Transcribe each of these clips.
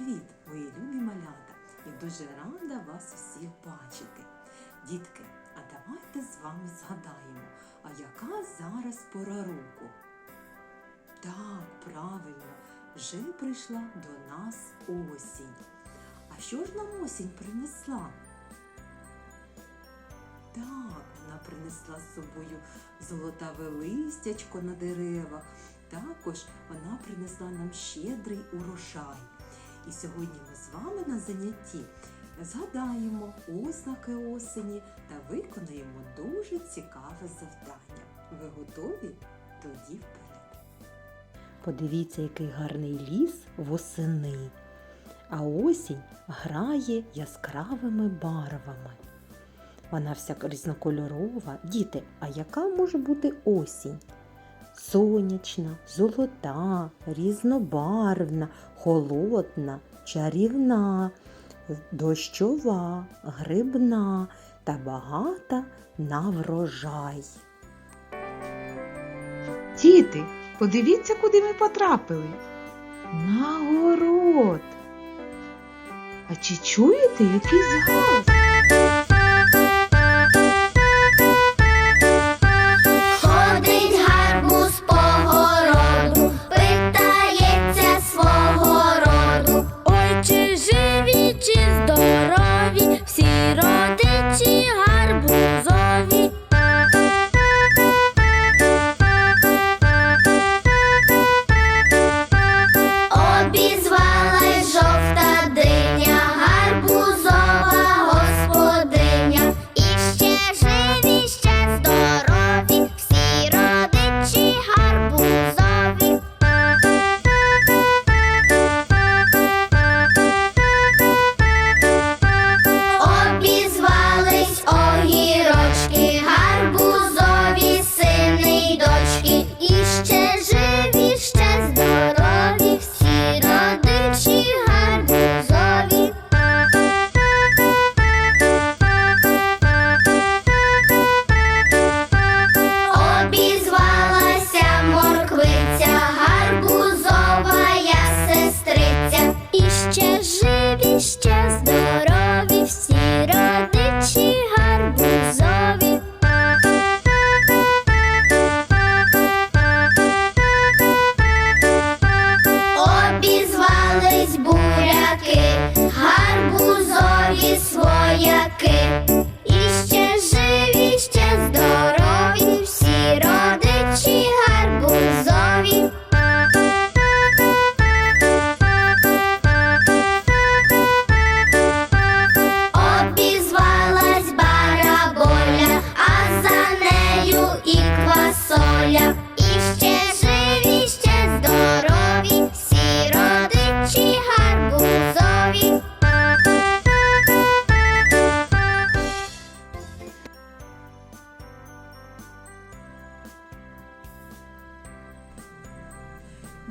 Привіт, мої любі малята! Я дуже рада вас всіх бачити. Дітки, а давайте з вами згадаємо, а яка зараз пора року? Так, правильно, вже прийшла до нас осінь. А що ж нам осінь принесла? Так, вона принесла з собою золотаве листячко на деревах. Також вона принесла нам щедрий урожай. І сьогодні ми з вами на занятті згадаємо ознаки осені та виконаємо дуже цікаве завдання. Ви готові? Тоді вперед. Подивіться, який гарний ліс восени. А осінь грає яскравими барвами. Вона вся різнокольорова. Діти, а яка може бути осінь? Сонячна, золота, різнобарвна, холодна, чарівна, дощова, грибна та багата на врожай. Діти, подивіться, куди ми потрапили. На город. А чи чуєте якийсь галас? Ще здорові, всі родичі гарбузові. Обізвались буряки, гарбузові свояки.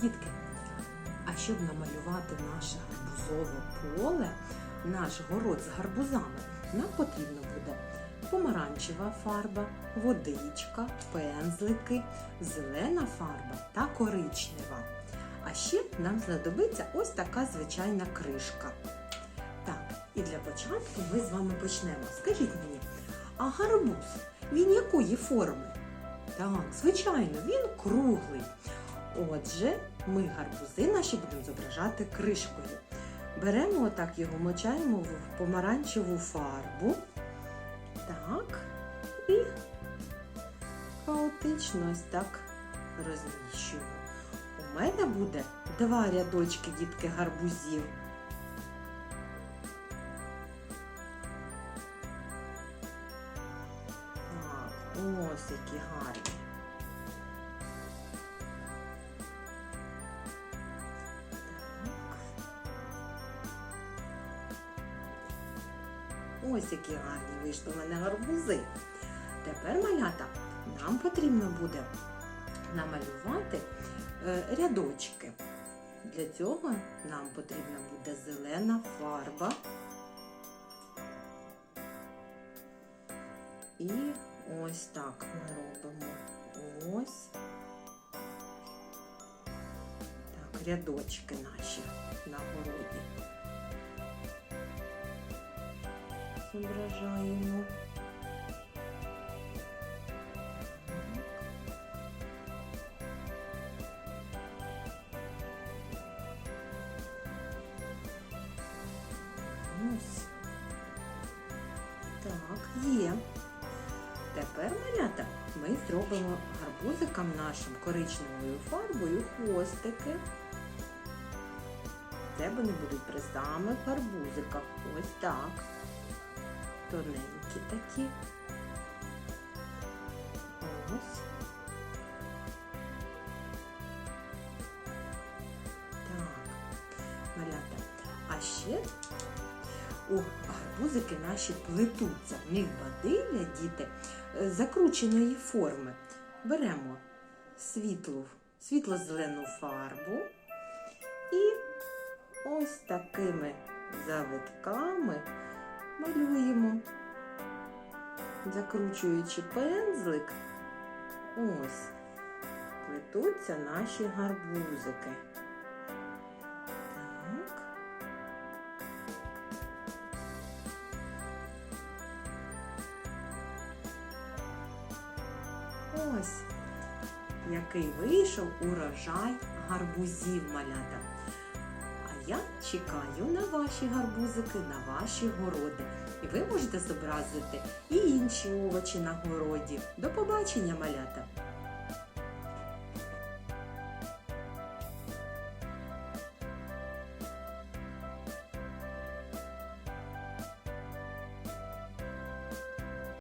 Дітки, а щоб намалювати наше гарбузове поле, наш город з гарбузами, нам потрібно буде помаранчева фарба, водичка, пензлики, зелена фарба та коричнева. А ще нам знадобиться ось така звичайна кришка. Так, і для початку ми з вами почнемо. Скажіть мені, а гарбуз він якої форми? Так, звичайно, він круглий. Отже, ми гарбузи наші будемо зображати кришкою. Беремо отак його, мочаємо в помаранчеву фарбу. Так. І хаотично ось так розміщуємо. У мене буде два рядочки дітки гарбузів. Так, ось які гарні. Ось які гарні вийшли в мене гарбузи. Тепер, малята, нам потрібно буде намалювати е, рядочки. Для цього нам потрібна буде зелена фарба. І ось так ми робимо. Ось. Так, рядочки наші на городі. Зображаємо. Ось. Так, є. Тепер, малята, ми зробимо гарбузикам нашим коричневою фарбою хвостики. Це вони будуть при самих гарбузиках. Ось так. Тоненькі такі. Ось. А ще у гарбузики наші плетуться. В них бадилля, діти, е, закрученої форми. Беремо світлу, світло-зелену фарбу і ось такими завитками малюємо, закручуючи пензлик. Ось плетуться наші гарбузики. Так. Ось який вийшов урожай гарбузів малята. Я чекаю на ваші гарбузики, на ваші городи. І ви можете зобразити і інші овочі на городі. До побачення, малята!